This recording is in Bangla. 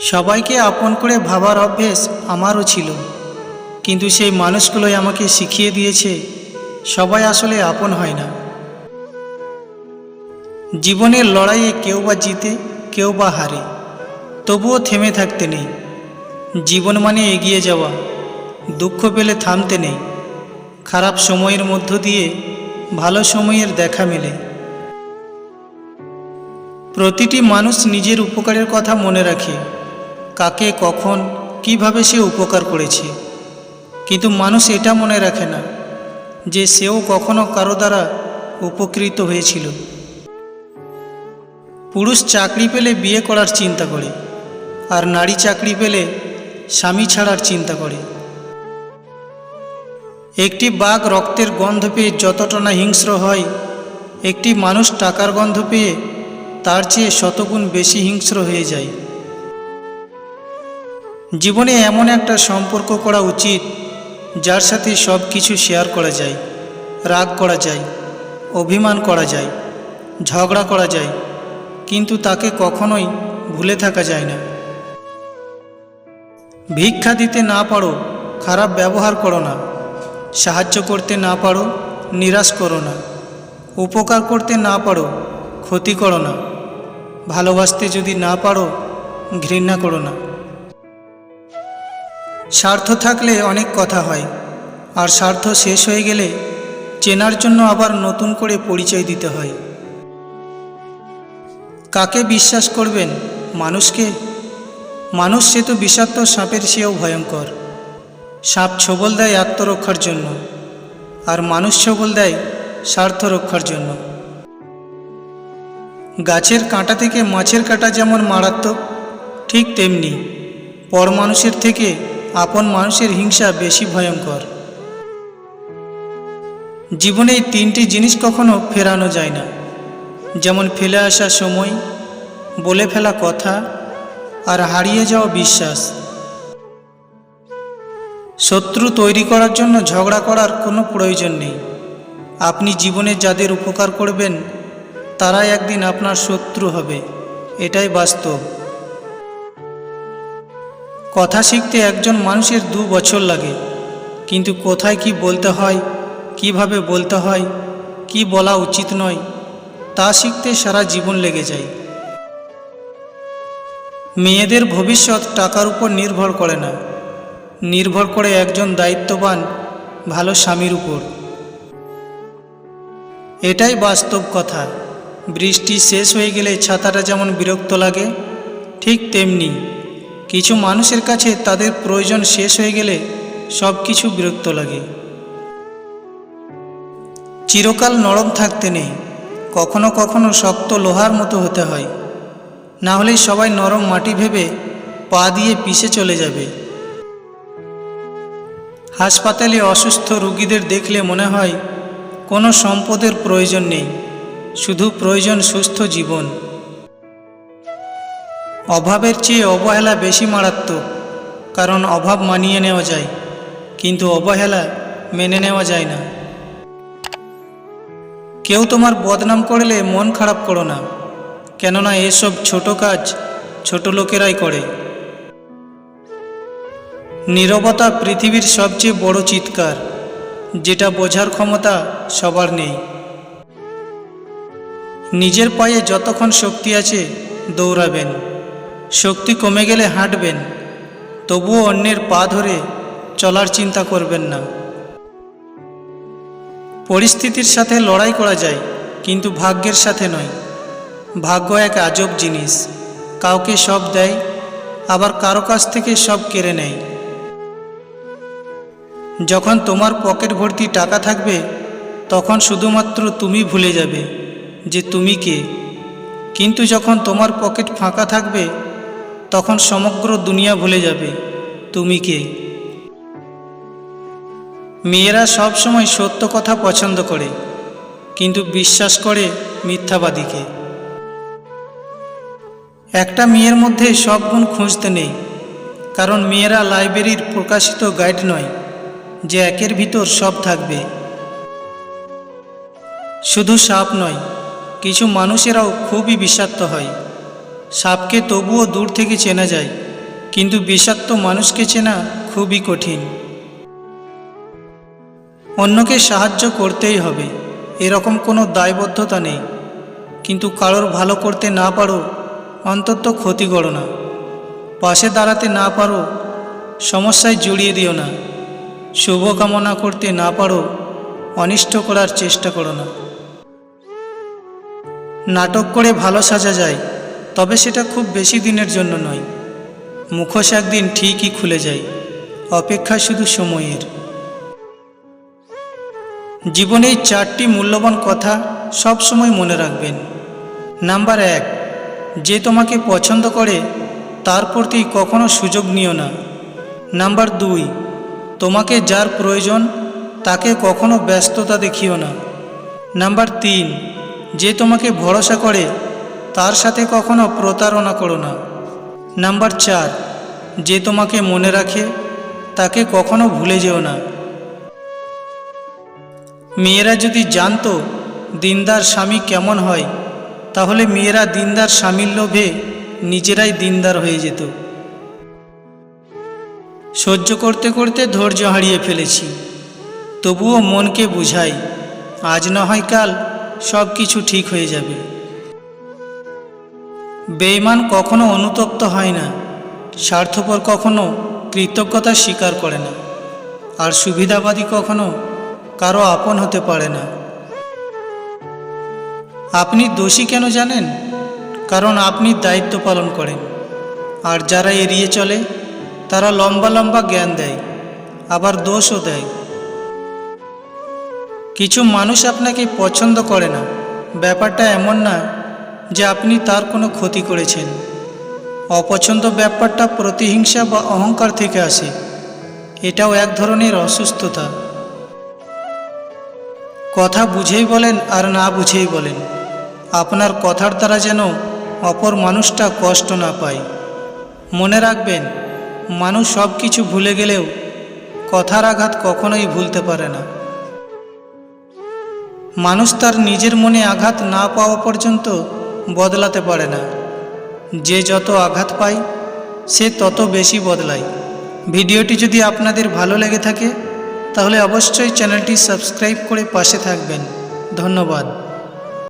সবাইকে আপন করে ভাবার অভ্যেস আমারও ছিল। কিন্তু সেই মানুষগুলোই আমাকে শিখিয়ে দিয়েছে, সবাই আসলে আপন হয় না। জীবনের লড়াইয়ে কেউ বা জিতে, কেউ বা হারে। তবুও থেমে থাকতে নেই। জীবন মানে এগিয়ে যাওয়া, দুঃখ পেলে থামতে নেই। খারাপ সময়ের মধ্য দিয়ে ভালো সময়ের দেখা মেলে। প্রতিটি মানুষ নিজের উপকারের কথা মনে রাখে। কাকে, কখন, কীভাবে সে উপকার করেছে। কিন্তু মানুষ এটা মনে রাখে না যে সেও কখনো কারও দ্বারা উপকৃত হয়েছিল। পুরুষ চাকরি পেলে বিয়ে করার চিন্তা করে, আর নারী চাকরি পেলে স্বামী ছাড়ার চিন্তা করে। একটি বাঘ রক্তের গন্ধ পেয়ে যতটা না হিংস্র হয়, একটি মানুষ টাকার গন্ধ পেয়ে তার চেয়ে শতগুণ বেশি হিংস্র হয়ে যায়। জীবনে এমন একটা সম্পর্ক করা উচিত যার সাথে সব কিছু শেয়ার করা যায়, রাগ করা যায়, অভিমান করা যায়, ঝগড়া করা যায়, কিন্তু তাকে কখনোই ভুলে থাকা যায় না। ভিক্ষা দিতে না পারো, খারাপ ব্যবহার করো না, সাহায্য করতে না পারো, নিরাশ করো না, উপকার করতে না পারো, ক্ষতি করো না, ভালোবাসতে যদি না পারো, ঘৃণা করো না। স্বার্থ থাকলে অনেক কথা হয়, আর স্বার্থ শেষ হয়ে গেলে চেনার জন্য আবার নতুন করে পরিচয় দিতে হয়। কাকে বিশ্বাস করবেন মানুষকে? মানুষ সে তো বিষাক্ত সাপের চেয়েও ভয়ঙ্কর। সাপ ছবল দেয় আত্মরক্ষার জন্য, আর মানুষ ছবল দেয় স্বার্থ রক্ষার জন্য। গাছের কাঁটা থেকে মাছের কাঁটা যেমন মারাত্মক, ঠিক তেমনি পর মানুষের থেকে আপন মানুষের হিংসা বেশি ভয়ঙ্কর। জীবনে তিনটি জিনিস কখনো ফেরানো যায় না। যেমন ফেলে আসা সময়, বলে ফেলা কথা, আর হারিয়ে যাওয়া বিশ্বাস। শত্রু তৈরি করার জন্য ঝগড়া করার কোনো প্রয়োজন নেই। আপনি জীবনে যাদের উপকার করবেন, তারাই একদিন আপনার শত্রু হবে। এটাই বাস্তব। কথা শিখতে একজন মানুষের দু বছর লাগে। কিন্তু কোথায় কি বলতে হয়, কীভাবে বলতে হয়, কি বলা উচিত নয়, তা শিখতে সারা জীবন লেগে যায়। মেয়েদের ভবিষ্যৎ টাকার উপর নির্ভর করে না। নির্ভর করে একজন দায়িত্ববান, ভালো স্বামীর উপর। এটাই বাস্তব কথা। বৃষ্টি শেষ হয়ে গেলে ছাতাটা যেমন বিরক্ত লাগে, ঠিক তেমনি কিছু মানুষের কাছে তাদের প্রয়োজন শেষ হয়ে গেলে সব কিছু বিরক্ত লাগে। চিরকাল নরম থাকতে নেই। কখনো কখনো শক্ত লোহার মতো হতে হয়। না হলে সবাই নরম মাটি ভেবে পা দিয়ে পিষে চলে যাবে। হাসপাতালে অসুস্থ রুগীদের দেখলে মনে হয় কোনো সম্পদের প্রয়োজন নেই। শুধু প্রয়োজন সুস্থ জীবন। অভাবের চেয়ে অবহেলা বেশি মারাত্মক, কারণ অভাব মানিয়ে নেওয়া যায়, কিন্তু অবহেলা মেনে নেওয়া যায় না। কেউ তোমার বদনাম করলে মন খারাপ করো না, কেননা এসব ছোট কাজ ছোট লোকেরাই করে। নীরবতা পৃথিবীর সবচেয়ে বড় চিৎকার, যেটা বোঝার ক্ষমতা সবার নেই। নিজের পায়ে যতক্ষণ শক্তি আছে দৌড়াবেন। শক্তি কমে গেলে হাঁটবেন, তবুও অন্যের পা ধরে চলার চিন্তা করবেন না। পরিস্থিতির সাথে লড়াই করা যায়, কিন্তু ভাগ্যের সাথে নয়। ভাগ্য এক আজব জিনিস, কাউকে সব দেয়, আবার কারও কাছ থেকে সব কেড়ে নেয়। যখন তোমার পকেট ভর্তি টাকা থাকবে, তখন শুধুমাত্র তুমি ভুলে যাবে যে তুমি কে। কিন্তু যখন তোমার পকেট ফাঁকা থাকবে তখন সমগ্র দুনিয়া ভুলে যাবে। তুমি কে? মেয়েরা সব সময় সত্য কথা পছন্দ করে, কিন্তু বিশ্বাস করে মিথ্যাবাদীকে। একটা মেয়ের মধ্যে সব গুণ খুঁজতে নেই, কারণ মেয়েরা লাইব্রেরির প্রকাশিত গাইড নয়, যে একের ভিতর সব থাকবে। শুধু সাপ নয়, কিছু মানুষেরাও খুবই বিষাক্ত হয়। সাপকে তবুও দূর থেকে চেনা যায়, কিন্তু বিষাক্ত মানুষকে চেনা খুবই কঠিন। অন্যকে সাহায্য করতেই হবে, এরকম কোনো দায়বদ্ধতা নেই। কিন্তু কারোর ভালো করতে না পারো অন্তত ক্ষতি করো না। পাশে দাঁড়াতে না পারো সমস্যায় জড়িয়ে দিও না। শুভকামনা করতে না পারো অনিষ্ট করার চেষ্টা করো না। নাটক করে ভালো সাজা যায় তবে সেটা খুব বেশি দিনের জন্য নয়। মুখোশ একদিন ঠিকই খুলে যায়। অপেক্ষা শুধু সময়ের। জীবনে চারটি মূল্যবান কথা সব সময় মনে রাখবেন। নাম্বার এক, যে তোমাকে পছন্দ করে, তার প্রতি কখনো সুযোগ নিও না। নাম্বার দুই, তোমাকে যার প্রয়োজন, তাকে কখনো ব্যস্ততা দেখিও না। নাম্বার তিন, যে তোমাকে ভরসা করে তার সাথে কখনো প্রতারণা করো না। নাম্বার চার, যে তোমাকে মনে রাখে, তাকে কখনো ভুলে যেও না। মেয়েরা যদি জানতো দিনদার স্বামী কেমন হয়, তাহলে মেয়েরা দিনদার স্বামীর লোভে নিজেরাই দিনদার হয়ে যেত। সহ্য করতে করতে ধৈর্য হারিয়ে ফেলেছি। তবুও মনকে বুঝাই, আজ না হয় কাল সব কিছু ঠিক হয়ে যাবে। বেইমান কখনো অনুতপ্ত হয় না, স্বার্থপর কখনো কৃতজ্ঞতা স্বীকার করে না, আর সুবিধাবাদী কখনো কারও আপন হতে পারে না। আপনি দোষী কেন জানেন? কারণ আপনি দায়িত্ব পালন করেন। আর যারা এড়িয়ে চলে, তারা লম্বা লম্বা জ্ঞান দেয়, আবার দোষও দেয়। কিছু মানুষ আপনাকে পছন্দ করে না, ব্যাপারটা এমন না যে আপনি তার কোনো ক্ষতি করেছেন। অপছন্দ ব্যাপারটা প্রতিহিংসা বা অহংকার থেকে আসে। এটাও এক ধরনের অসুস্থতা। কথা বুঝেই বলেন আর না বুঝেই বলেন। আপনার কথার দ্বারা যেন অপর মানুষটা কষ্ট না পায়। মনে রাখবেন, মানুষ সব কিছু ভুলে গেলেও কথার আঘাত কখনোই ভুলতে পারে না। মানুষ তার নিজের মনে আঘাত না পাওয়া পর্যন্ত বদলাতে পারে না। যে যত আঘাত পায়, সে তত বেশি বদলায়। ভিডিওটি যদি আপনাদের ভালো লেগে থাকে, তাহলে অবশ্যই চ্যানেলটি সাবস্ক্রাইব করে পাশে থাকবেন। ধন্যবাদ।